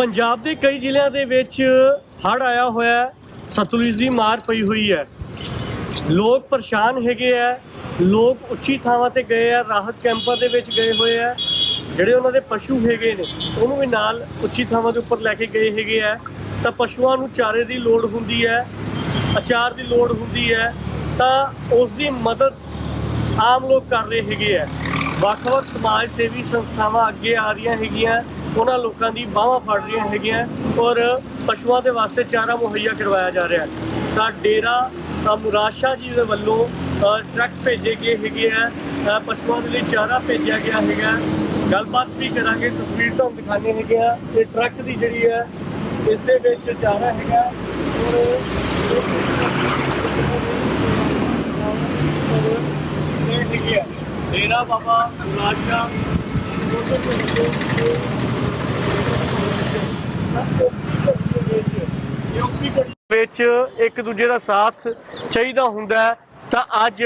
ਪੰਜਾਬ ਦੇ ਕਈ ਜ਼ਿਲ੍ਹਿਆਂ ਦੇ ਵਿੱਚ ਹੜ੍ਹ ਆਇਆ ਹੋਇਆ ਹੈ। ਸਤਲੁਜ ਦੀ ਮਾਰ ਪਈ ਹੋਈ ਹੈ। ਲੋਕ ਪਰੇਸ਼ਾਨ ਹੈਗੇ ਆ ਲੋਕ ਉੱਚੀ ਥਾਵਾਂ ਤੇ ਗਏ ਆ ਰਾਹਤ ਕੈਂਪਾਂ ਦੇ ਵਿੱਚ ਗਏ ਹੋਏ ਆ ਜਿਹੜੇ ਉਹਨਾਂ ਦੇ ਪਸ਼ੂ ਹੈਗੇ ਨੇ, ਉਹਨੂੰ ਵੀ ਨਾਲ ਉੱਚੀ ਥਾਵਾਂ ਦੇ ਉੱਪਰ ਲੈ ਕੇ ਗਏ ਹੈਗੇ ਆ ਤਾਂ ਪਸ਼ੂਆਂ ਨੂੰ ਚਾਰੇ ਦੀ ਲੋੜ ਹੁੰਦੀ ਹੈ, ਅਚਾਰ ਦੀ ਲੋੜ ਹੁੰਦੀ ਹੈ। ਤਾਂ ਉਸ ਦੀ ਮਦਦ ਆਮ ਲੋਕ ਕਰ ਰਹੇ ਹੈਗੇ ਆ ਵੱਖ-ਵੱਖ ਸਮਾਜ ਸੇਵੀ ਸੰਸਥਾਵਾਂ ਅੱਗੇ ਆ ਰਹੀਆਂ ਹੈਗੀਆਂ। ਉਹਨਾਂ ਲੋਕਾਂ ਦੀ ਬਾਹਾਂ ਫੜ ਰਹੀਆਂ ਹੈਗੀਆਂ ਔਰ ਪਸ਼ੂਆਂ ਦੇ ਵਾਸਤੇ ਚਾਰਾ ਮੁਹੱਈਆ ਕਰਵਾਇਆ ਜਾ ਰਿਹਾ ਹੈ। ਤਾਂ ਡੇਰਾ ਅ, ਮੁਰਾਸ਼ਾ ਜੀ ਦੇ ਵੱਲੋਂ ਟਰੱਕ ਭੇਜੇ ਗਏ ਹੈਗੇ ਆ। ਪਸ਼ੂਆਂ ਦੇ ਲਈ ਚਾਰਾ ਭੇਜਿਆ ਗਿਆ ਹੈਗਾ ਗੱਲਬਾਤ ਵੀ ਕਰਾਂਗੇ ਤਸਵੀਰ ਤੁਹਾਨੂੰ ਦਿਖਾਣੇ ਹੈਗੇ ਆ ਇਹ ਟਰੱਕ ਦੀ ਜਿਹੜੀ ਹੈ ਇਸ ਦੇ ਵਿੱਚ ਚਾਰਾ ਹੈਗਾ ਔਰ ਇਹ ਹੈਗੀ ਆ ਡੇਰਾ ਬਾਬਾ ਮੁਰਾਸ਼ਾ ਵਿੱਚ ਇੱਕ ਦੂਜੇ ਦਾ ਸਾਥ ਚਾਹੀਦਾ ਹੁੰਦਾ ਤਾਂ ਅੱਜ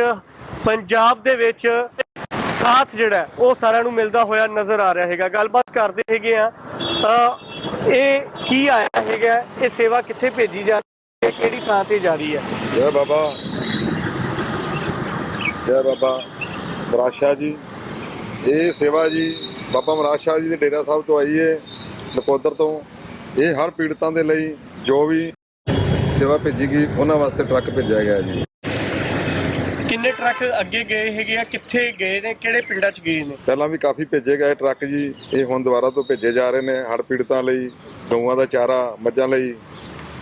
ਪੰਜਾਬ ਦੇ ਵਿੱਚ ਸਾਥ ਜਿਹੜਾ ਉਹ ਸਾਰਿਆਂ ਨੂੰ ਮਿਲਦਾ ਹੋਇਆ ਨਜ਼ਰ ਆ ਰਿਹਾ ਹੈਗਾ। ਗੱਲਬਾਤ ਕਰਦੇ ਹੈਗੇ ਆ ਇਹ ਕੀ ਆਇਆ ਹੈਗਾ? ਇਹ ਸੇਵਾ ਕਿੱਥੇ ਭੇਜੀ ਜਾ ਰਹੀ ਹੈ? ਕਿਹੜੀ ਥਾਂ ਤੇ ਜਾ ਰਹੀ ਹੈ? ਜੈ ਬਾਬਾ। ਜੈ ਬਾਬਾ। ਮਰਾਸ਼ਾ ਜੀ। ਇਹ ਸੇਵਾ ਜੀ ਬਾਬਾ ਮਰਾਸ਼ਾ ਜੀ ਦੇ ਡੇਰਾ ਸਾਹਿਬ ਤੋਂ ਆਈ ਨਕੋਦਰ ਤੋਂ। ਇਹ ਹਰ ਪੀੜਤਾਂ ਦੇ ਲਈ ਜੋ ਵੀ ਸੇਵਾ ਭੇਜੀ ਗਈ ਉਹਨਾਂ ਵਾਸਤੇ ਟਰੱਕ ਭੇਜਿਆ ਗਿਆ ਜੀ। ਕਿੰਨੇ ਟਰੱਕ ਅੱਗੇ ਗਏ ਹੈਗੇ ਆ? ਕਿੱਥੇ ਗਏ ਨੇ? ਕਿਹੜੇ ਪਿੰਡਾਂ 'ਚ ਗਏ ਨੇ? ਪਹਿਲਾਂ ਵੀ ਕਾਫੀ ਭੇਜੇ ਗਏ ਟਰੱਕ ਜੀ। ਇਹ ਹੁਣ ਦੁਬਾਰਾ ਤੋਂ ਭੇਜੇ ਜਾ ਰਹੇ ਨੇ ਹੜ ਪੀੜਤਾਂ ਲਈ ਗਊਆਂ ਦਾ ਚਾਰਾ ਮੱਝਾਂ ਲਈ।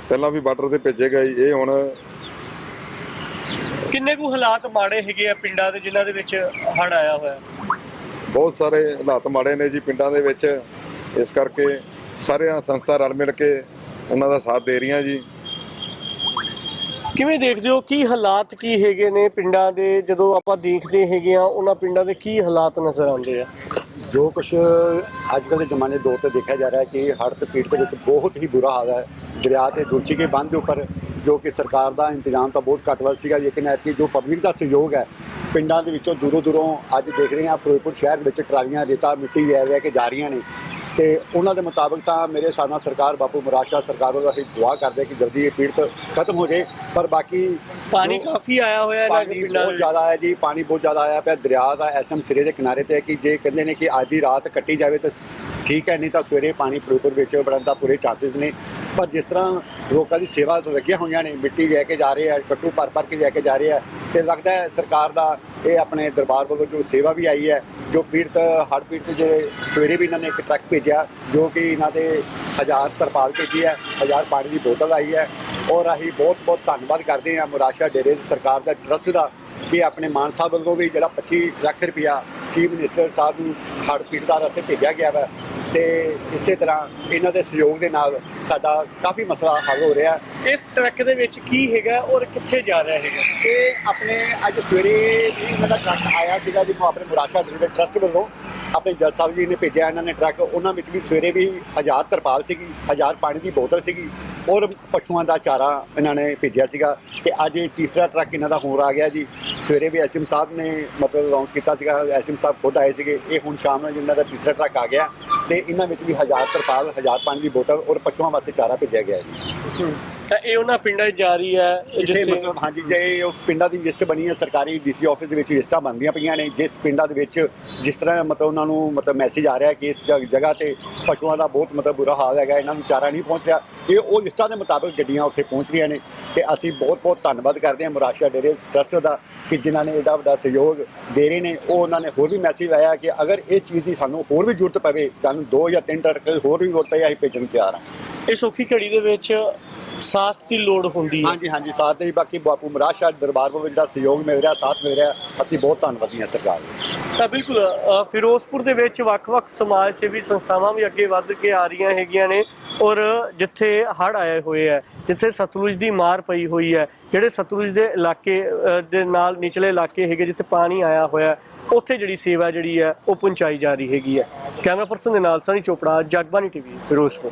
ਪਹਿਲਾਂ ਵੀ ਬਾਰਡਰ ਤੇ ਭੇਜੇ ਗਏ ਇਹ ਹੁਣ ਕਿੰਨੇ ਕੁ ਹਾਲਾਤ ਮਾੜੇ ਹੈਗੇ ਆ ਪਿੰਡਾਂ ਦੇ ਜਿਨ੍ਹਾਂ ਦੇ ਵਿੱਚ ਹੜ ਆਇਆ ਹੋਇਆ? ਬਹੁਤ ਸਾਰੇ ਹਾਲਾਤ ਮਾੜੇ ਨੇ ਜੀ ਪਿੰਡਾਂ ਦੇ ਵਿੱਚ। ਇਸ ਕਰਕੇ ਸਾਰੀਆਂ ਸੰਸਥਾ ਰਲ ਮਿਲ ਕੇ ਉਹਨਾਂ ਦਾ ਸਾਥ ਦੇ ਰਹੀਆਂ ਜੀ। ਕਿਵੇਂ ਦੇਖਦੇ ਹੋ ਕੀ ਹਾਲਾਤ ਕੀ ਹੈਗੇ ਨੇ ਪਿੰਡਾਂ ਦੇ? ਜਦੋਂ ਆਪਾਂ ਦੇਖਦੇ ਹੈਗੇ ਆ ਉਹਨਾਂ ਪਿੰਡਾਂ ਦੇ ਕੀ ਹਾਲਾਤ ਨਜ਼ਰ ਆਉਂਦੇ ਆ? ਜੋ ਕੁਝ ਅੱਜ ਕੱਲ੍ਹ ਦੇ ਜ਼ਮਾਨੇ ਦੌਰ ਤੇ ਦੇਖਿਆ ਜਾ ਰਿਹਾ ਹੈ ਕਿ ਹੜ੍ਹ ਤੇ ਪੀੜ ਦੇ ਵਿੱਚ ਬਹੁਤ ਹੀ ਬੁਰਾ ਹਾਲ ਹੈ। ਦਰਿਆ ਤੇ ਦੁਲਚੀ ਕੇ ਬੰਦ ਦੇ ਉੱਪਰ ਜੋ ਕਿ ਸਰਕਾਰ ਦਾ ਇੰਤਜ਼ਾਮ ਤਾਂ ਬਹੁਤ ਘੱਟ ਵੱਲ ਸੀਗਾ ਲੇਕਿਨ ਐਤਕੀ ਜੋ ਪਬਲਿਕ ਦਾ ਸਹਿਯੋਗ ਹੈ ਪਿੰਡਾਂ ਦੇ ਵਿੱਚੋਂ ਦੂਰੋਂ ਦੂਰੋਂ ਅੱਜ ਦੇਖ ਰਹੇ ਹਾਂ ਫਿਰੋਜ਼ਪੁਰ ਸ਼ਹਿਰ ਵਿੱਚ ਟਰਾਲੀਆਂ, ਰੇਤਾ, ਮਿੱਟੀ ਲੈ ਲੈ ਕੇ ਜਾ ਰਹੀਆਂ ਨੇ। ਤੇ ਉਹਨਾਂ ਦੇ ਮੁਤਾਬਕ ਤਾਂ ਮੇਰੇ ਨਾਲ ਸਰਕਾਰ ਬਾਪੂ ਮਰਾਸ਼ਾ ਸਰਕਾਰ ਵੱਲੋਂ ਅਸੀਂ ਦੁਆ ਕਰਦੇ ਹਾਂ ਕਿ ਜਲਦੀ ਇਹ ਪੀੜਤ ਖਤਮ ਹੋ ਜਾਏ ਪਰ ਬਾਕੀ ਪਾਣੀ ਕਾਫੀ ਆਇਆ ਹੋਇਆ ਦੇ ਪਾਣੀ ਬਹੁਤ ਜ਼ਿਆਦਾ ਹੈ ਜੀ ਪਾਣੀ ਬਹੁਤ ਜ਼ਿਆਦਾ ਆਇਆ ਪਿਆ ਦਰਿਆ ਦਾ ਇਸ ਟਾਈਮ ਸਿਰੇ ਦੇ ਕਿਨਾਰੇ ਤੇ ਹੈ ਕਿ ਜੇ ਕਹਿੰਦੇ ਨੇ ਕਿ ਅੱਜ ਦੀ ਰਾਤ ਕੱਟੀ ਜਾਵੇ ਤਾਂ ਠੀਕ ਹੈ ਨਹੀਂ ਤਾਂ ਸਵੇਰੇ ਪਾਣੀ ਫਿਰੋਜ਼ਪੁਰ ਵਿੱਚ ਵੜਨ ਦਾ ਪੂਰੇ ਚਾਂਸਸ ਨੇ। ਪਰ ਜਿਸ ਤਰ੍ਹਾਂ ਲੋਕਾਂ ਦੀ ਸੇਵਾ ਲੱਗੀਆਂ ਹੋਈਆਂ ਨੇ ਮਿੱਟੀ ਲੈ ਕੇ ਜਾ ਰਹੇ ਆ ਕੱਟੂ ਭਰ ਭਰ ਕੇ ਲੈ ਕੇ ਜਾ ਰਹੇ ਆ ਤੇ ਲੱਗਦਾ ਹੈ ਸਰਕਾਰ ਦਾ ਇਹ ਆਪਣੇ ਦਰਬਾਰ ਵੱਲੋਂ ਜੋ ਸੇਵਾ ਵੀ ਆਈ ਹੈ, ਜੋ ਪੀੜਤ, ਹੜ੍ਹ ਪੀੜਤ ਜਿਹੜੇ ਸਵੇਰੇ ਵੀ ਇਹਨਾਂ ਨੇ ਇੱਕ ਟਰੱਕ ਭੇਜਿਆ, ਜੋ ਕਿ ਇਹਨਾਂ ਦੇ ਹਜ਼ਾਰ ਤਰਪਾਲ ਭੇਜੀ ਹੈ, ਹਜ਼ਾਰ ਪਾਣੀ ਦੀ ਬੋਤਲ ਆਈ ਹੈ ਔਰ ਅਸੀਂ ਬਹੁਤ ਬਹੁਤ ਧੰਨਵਾਦ ਕਰਦੇ ਹਾਂ ਮੁਰਾਸ਼ਾ ਡੇਰੇ ਦੀ ਸਰਕਾਰ ਦਾ, ਟਰਸਟ ਦਾ, ਕਿ ਆਪਣੇ ਮਾਨ ਸਾਹਿਬ ਵੱਲੋਂ ਵੀ ਜਿਹੜਾ 25 ਲੱਖ ਰੁਪਇਆ ਚੀਫ ਮਿਨਿਸਟਰ ਸਾਹਿਬ ਨੂੰ ਹੜ੍ਹ ਪੀੜਤਾਂ ਵਾਸਤੇ ਭੇਜਿਆ ਗਿਆ ਵਾ। ਤੇ ਇਸੇ ਤਰ੍ਹਾਂ ਇਹਨਾਂ ਦੇ ਸਹਿਯੋਗ ਦੇ ਨਾਲ ਸਾਡਾ ਕਾਫੀ ਮਸਲਾ ਹੱਲ ਹੋ ਰਿਹਾ ਇਸ ਟਰੱਕ ਦੇ ਵਿੱਚ ਕੀ ਹੈਗਾ ਔਰ ਕਿੱਥੇ ਜਾ ਰਿਹਾ ਹੈਗਾ? ਤੇ ਆਪਣੇ ਅੱਜ ਸਵੇਰੇ ਵੀ ਦਾ ਟਰੱਕ ਆਇਆ ਸੀਗਾ ਜਿਹਨੂੰ ਆਪਣੇ ਮੁਰਾਸ਼ਾ ਡੇਰੇ ਟਰਸਟ ਵੱਲੋਂ ਆਪਣੇ ਜੱਜ ਸਾਹਿਬ ਜੀ ਨੇ ਭੇਜਿਆ ਇਹਨਾਂ ਨੇ ਟਰੱਕ। ਉਹਨਾਂ ਵਿੱਚ ਵੀ ਸਵੇਰੇ ਵੀ ਹਜ਼ਾਰ ਤਰਪਾਲ ਸੀਗੀ ਹਜ਼ਾਰ ਪਾਣੀ ਦੀ ਬੋਤਲ ਸੀਗੀ। ਔਰ ਪਸ਼ੂਆਂ ਦਾ ਚਾਰਾ ਇਹਨਾਂ ਨੇ ਭੇਜਿਆ ਸੀਗਾ ਤੇ ਅੱਜ ਇਹ ਤੀਸਰਾ ਟਰੱਕ ਇਹਨਾਂ ਦਾ ਹੋਰ ਆ ਗਿਆ ਜੀ। ਸਵੇਰੇ ਵੀ ਐਸਟੀਐਮ ਸਾਹਿਬ ਨੇ ਮਤਲਬ ਅਨਾਉਂਸ ਕੀਤਾ ਸੀਗਾ ਐਸਟੀਐਮ ਸਾਹਿਬ ਖੁਦ ਆਏ ਸੀਗੇ। ਇਹ ਹੁਣ ਸ਼ਾਮ ਨੂੰ ਇਹਨਾਂ ਦਾ ਤੀਸਰਾ ਟਰੱਕ ਆ ਗਿਆ ਤੇ ਇਹਨਾਂ ਵਿੱਚ ਵੀ ਹਜ਼ਾਰ ਤਰਪਾਲ, ਹਜ਼ਾਰ ਪਾਣੀ ਦੀ ਬੋਤਲ ਔਰ ਪਸ਼ੂਆਂ ਵਾਸਤੇ ਚਾਰਾ ਭੇਜਿਆ ਗਿਆ ਜੀ। ਤਾਂ ਇਹ ਉਹਨਾਂ ਪਿੰਡਾਂ 'ਚ ਜਾ ਰਹੀ ਹੈ ਜਿੱਥੇ ਮਤਲਬ ਹਾਂਜੀ ਜੇ ਉਸ ਪਿੰਡਾਂ ਦੀ ਲਿਸਟ ਬਣੀ ਹੈ ਸਰਕਾਰੀ ਡੀਸੀ ਆਫਿਸ ਦੇ ਵਿੱਚ ਲਿਸਟਾਂ ਬਣਦੀਆਂ ਪਈਆਂ ਨੇ ਜਿਸ ਪਿੰਡਾਂ ਦੇ ਵਿੱਚ ਜਿਸ ਤਰ੍ਹਾਂ ਮਤਲਬ ਉਹਨਾਂ ਨੂੰ ਮਤਲਬ ਮੈਸੇਜ ਆ ਰਿਹਾ ਕਿ ਇਸ ਜਗ੍ਹਾ ਤੇ ਪਸ਼ੂਆਂ ਦਾ ਬਹੁਤ ਮਤਲਬ ਬੁਰਾ ਹਾਲ ਹੈਗਾ ਇਹਨਾਂ ਨੂੰ ਚਾਰਾ ਨਹੀਂ ਪਹੁੰਚਿਆ ਇਹ ਉਹ ਲਿਸਟਾਂ ਦੇ ਮੁਤਾਬਕ ਗੱਡੀਆਂ ਉੱਥੇ ਪਹੁੰਚ ਰਹੀਆਂ ਨੇ ਤੇ ਅਸੀਂ ਬਹੁਤ ਬਹੁਤ ਧੰਨਵਾਦ ਕਰਦੇ ਹਾਂ ਮੁਰਾਸ਼ਾ ਡੇਰੇ ਟਰਸਟ ਦਾ ਕਿ ਜਿਨ੍ਹਾਂ ਨੇ ਇਹਦਾ ਵੱਡਾ ਸਹਿਯੋਗ ਦੇ ਰਹੇ ਨੇ ਉਹ ਉਹਨਾਂ ਨੇ ਹੋਰ ਵੀ ਮੈਸੇਜ ਆਇਆ ਕਿ ਅਗਰ ਇਹ ਚੀਜ਼ ਦੀ ਸਾਨੂੰ ਹੋਰ ਵੀ ਜ਼ਰੂਰਤ ਪਵੇ ਸਾਨੂੰ ਦੋ ਜਾਂ ਤਿੰਨ ਟਰੱਕ ਹੋਰ ਵੀ ਜ਼ਰੂਰਤ ਪਏ ਅਸੀਂ ਭੇਜਣ ਨੂੰ ਤਿਆਰ ਹਾਂ। ਇਹ ਸੌਖੀ ਘੜੀ ਦੇ ਵਿੱਚ ਸਾਥ ਦੀ ਲੋੜ ਹੁੰਦੀ ਹੈ। ਹਾਂਜੀ ਹਾਂਜੀ ਸਾਥ ਦੇ ਬਾਕੀ ਬਾਪੂ ਮਰਾਸ਼ਾ ਦਰਬਾਰ ਵੱਲੋਂ ਜਿਹੜਾ ਸਹਿਯੋਗ ਮਿਲ ਰਿਹਾ ਸਾਥ ਮਿਲ ਰਿਹਾ ਅਸੀਂ ਬਹੁਤ ਧੰਨਵਾਦੀ ਹਾਂ ਸਰਕਾਰ ਦੇ ਤਾਂ ਬਿਲਕੁਲ ਅ, ਫਿਰੋਜ਼ਪੁਰ ਦੇ ਵਿੱਚ ਵੱਖ-ਵੱਖ ਸਮਾਜ ਸੇਵੀ ਸੰਸਥਾਵਾਂ ਵੀ ਅੱਗੇ ਵੱਧ ਕੇ ਆ ਰਹੀਆਂ ਹੈਗੀਆਂ ਨੇ ਔਰ ਜਿੱਥੇ ਹੜ੍ਹ ਆਏ ਹੋਏ ਹੈ ਜਿੱਥੇ ਸਤਲੁਜ ਦੀ ਮਾਰ ਪਈ ਹੋਈ ਹੈ ਜਿਹੜੇ ਸਤਲੁਜ ਦੇ ਇਲਾਕੇ ਅ, ਦੇ ਨਾਲ ਨਿਚਲੇ ਇਲਾਕੇ ਹੈਗੇ ਜਿੱਥੇ ਪਾਣੀ ਆਇਆ ਹੋਇਆ ਹੈ, ਉੱਥੇ ਜਿਹੜੀ ਸੇਵਾ ਜਿਹੜੀ ਹੈ ਉਹ ਪਹੁੰਚਾਈ ਜਾ ਰਹੀ ਹੈਗੀ ਹੈ। ਕੈਮਰਾ ਪਰਸਨ ਦੇ ਨਾਲ ਸਨੀ ਚੋਪੜਾ ਜਗਬਾਨੀ ਟੀਵੀ ਫਿਰੋਜ਼ਪੁਰ।